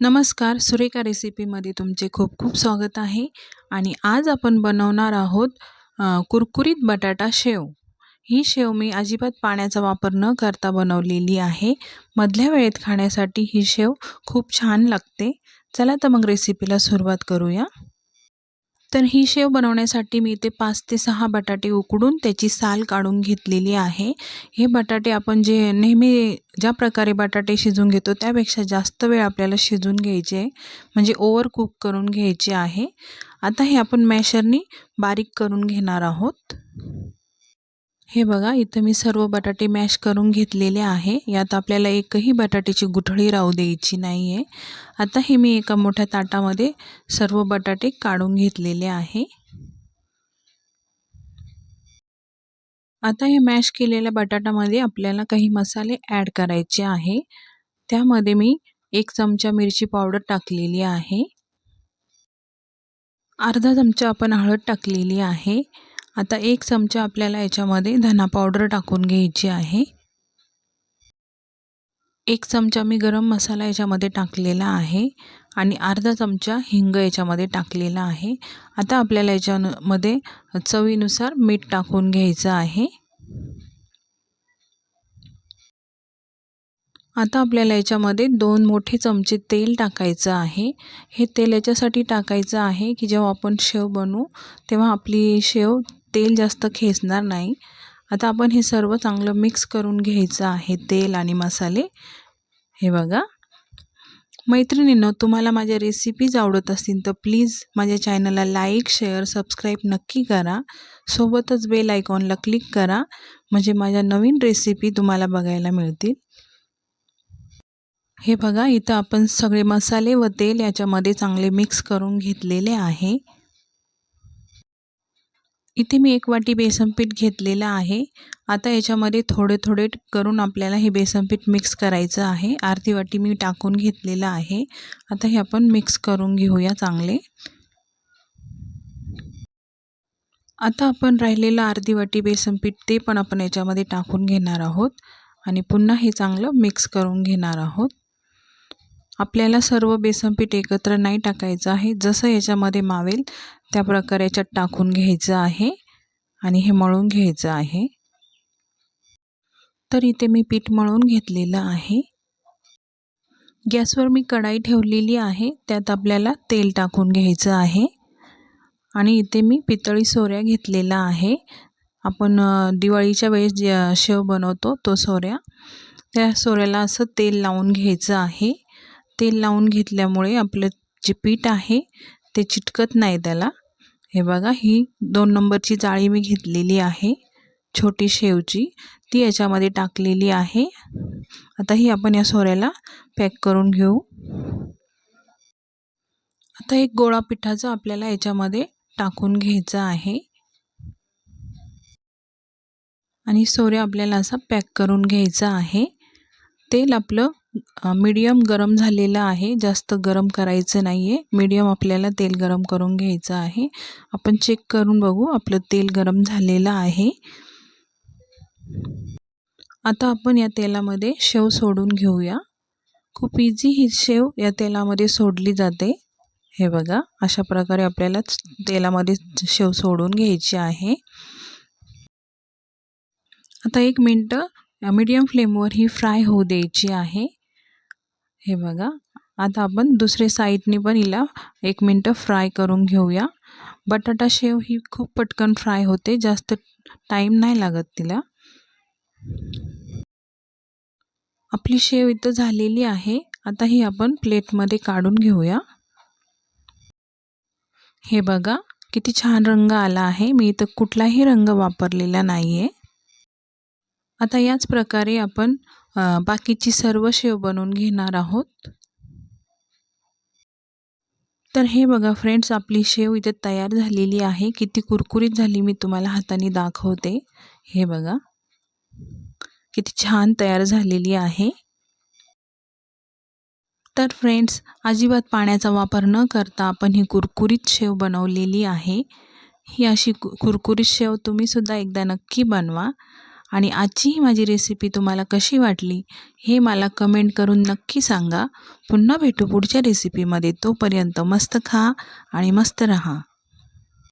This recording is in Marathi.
नमस्कार सुरेखा रेसिपीमध्ये तुमचे खूप खूप स्वागत आहे. आणि आज आपण बनवणार आहोत कुरकुरीत बटाटा शेव. ही शेव मी अजिबात पाण्याचा वापर न करता बनवलेली आहे. मधल्या वेळेत खाण्यासाठी ही शेव खूप छान लागते. चला तर मग रेसिपीला सुरुवात करूया. तर ही शेव बनवण्यासाठी मी इथे पाच ते सहा बटाटे उकडून त्याची साल काढून घेतलेली आहे. हे बटाटे आपण जे नेहमी ज्या प्रकारे बटाटे शिजून घेतो त्यापेक्षा जास्त वेळ आपल्याला शिजून घ्यायचे आहे. म्हणजे ओव्हर कुक करून घ्यायचे आहे. आता हे आपण मॅशरनी बारीक करून घेणार आहोत. हे बघा इथं मी सर्व बटाटे मॅश करून घेतलेले आहे. यात आपल्याला एकही बटाट्याची गुठळी राहू द्यायची नाही आहे आता हे मी एका मोठ्या ताटामध्ये सर्व बटाटे काढून घेतलेले आहे. आता हे मॅश केलेल्या बटाटामध्ये आपल्याला काही मसाले ॲड करायचे आहे. त्यामध्ये मी एक चमचा मिरची पावडर टाकलेली आहे. अर्धा चमचा आपण हळद टाकलेली आहे. आता एक चमचा आपल्याला याच्यामध्ये धना पावडर टाकून घ्यायची आहे. एक चमचा मी गरम मसाला याच्यामध्ये टाकलेला आहे आणि अर्धा चमचा हिंग याच्यामध्ये टाकलेला आहे. आता आपल्याला याच्यामध्ये चवीनुसार मीठ टाकून घ्यायचं आहे. आता आपल्याला याच्यामध्ये दोन मोठे चमचे तेल टाकायचं आहे. हे तेल याच्यासाठी टाकायचं आहे की जेव्हा आपण शेव बनवू तेव्हा आपली शेव तेल जास्त खेचणार नाही. आता आपण हे सर्व चांगलं मिक्स करून घ्यायचं आहे तेल आणि मसाले. हे बघा. मैत्रिणींनो तुम्हाला माझ्या रेसिपीज आवडत असतील तर प्लीज माझ्या चॅनलला लाईक शेअर सबस्क्राईब नक्की करा. सोबतच बेल आयकॉनला क्लिक करा. म्हणजे माझ्या नवीन रेसिपी तुम्हाला बघायला मिळतील. हे बघा इथं आपण सगळे मसाले व तेल याच्यामध्ये चांगले मिक्स करून घेतलेले आहे. इथे मी एक वाटी बेसन पीठ घेतलेलं आहे. आता याच्यामध्ये थोडे थोडे करून आपल्याला हे बेसन पीठ मिक्स करायचं आहे. अर्धी वाटी मी टाकून घेतलेलं आहे. आता हे आपण मिक्स करून घेऊया चांगले. आता आपण राहिलेलं अर्धी वाटी बेसन पीठ ते पण आपण याच्यामध्ये टाकून घेणार आहोत. आणि पुन्हा हे चांगलं मिक्स करून घेणार आहोत. आपल्याला सर्व बेसन पीठ एकत्र नाही टाकायचं आहे. जसं याच्यामध्ये मावेल त्या प्रकारे याच्यात टाकून घ्यायचं आहे आणि हे मळून घ्यायचं आहे. तर इथे मी पीठ मळून घेतलेलं आहे. गॅसवर मी कढाई ठेवलेली आहे. त्यात आपल्याला तेल टाकून घ्यायचं आहे. आणि इथे मी पितळी सोऱ्या घेतलेला आहे. आपण दिवाळीच्या वेळेस जे शेव बनवतो तो सोऱ्या. त्या सोऱ्याला असं तेल लावून घ्यायचं आहे. तेल लावून घेतल्यामुळे आपलं जे पीठ आहे ते चिटकत नाही त्याला. हे बघा ही दोन नंबरची जाळी मी घेतलेली आहे छोटी शेवची. ती याच्यामध्ये टाकलेली आहे. आता ही आपण या सोऱ्याला पॅक करून घेऊ. आता एक गोळा पिठाचं आपल्याला याच्यामध्ये टाकून घ्यायचं आहे. आणि सोऱ्या आपल्याला असा पॅक करून घ्यायचा आहे. तेल आपलं मीडियम गरम झालेलं आहे. जास्त गरम करायचं नाही आहे मीडियम आपल्याला तेल गरम करून घ्यायचं आहे. आपण चेक करून बघू. आपलं तेल गरम झालेलं आहे. आता आपण या तेलामध्ये शेव सोडून घेऊया. खूप इझी ही शेव या तेलामध्ये सोडली जाते. हे बघा. अशा प्रकारे आपल्याला तेलामध्ये शेव सोडून घ्यायची आहे. आता एक मिनटं. मीडियम फ्लेमवर ही फ्राय होऊ द्यायची आहे. हे बघा. आता आपण दुसरे साईडने पण हिला एक मिनटं फ्राय करून घेऊया. बटाटा शेव ही खूप पटकन फ्राय होते. जास्त टाईम नाही लागत तिला. आपली शेव इथं झालेली आहे. आता ही आपण प्लेटमध्ये काढून घेऊया. हे बघा किती छान रंग आला आहे. मी इथं कुठलाही रंग वापरलेला नाही आहे आता याच प्रकारे आपण बाकीची सर्व शेव बनवून घेणार आहोत. तर हे बघा फ्रेंड्स आपली शेव इथे तयार झालेली आहे. किती कुरकुरीत झाली मी तुम्हाला हाताने दाखवते. हे बघा. किती छान तयार झालेली आहे. तर फ्रेंड्स अजिबात पाण्याचा वापर न करता आपण ही कुरकुरीत शेव बनवलेली आहे. ही अशी कुरकुरीत शेव तुम्हीसुद्धा एकदा नक्की बनवा. आणि आजची ही माझी रेसिपी तुम्हाला कशी वाटली हे मला कमेंट करून नक्की सांगा. पुन्हा भेटू पुढच्या रेसिपीमध्ये तोपर्यंत मस्त खा आणि मस्त रहा.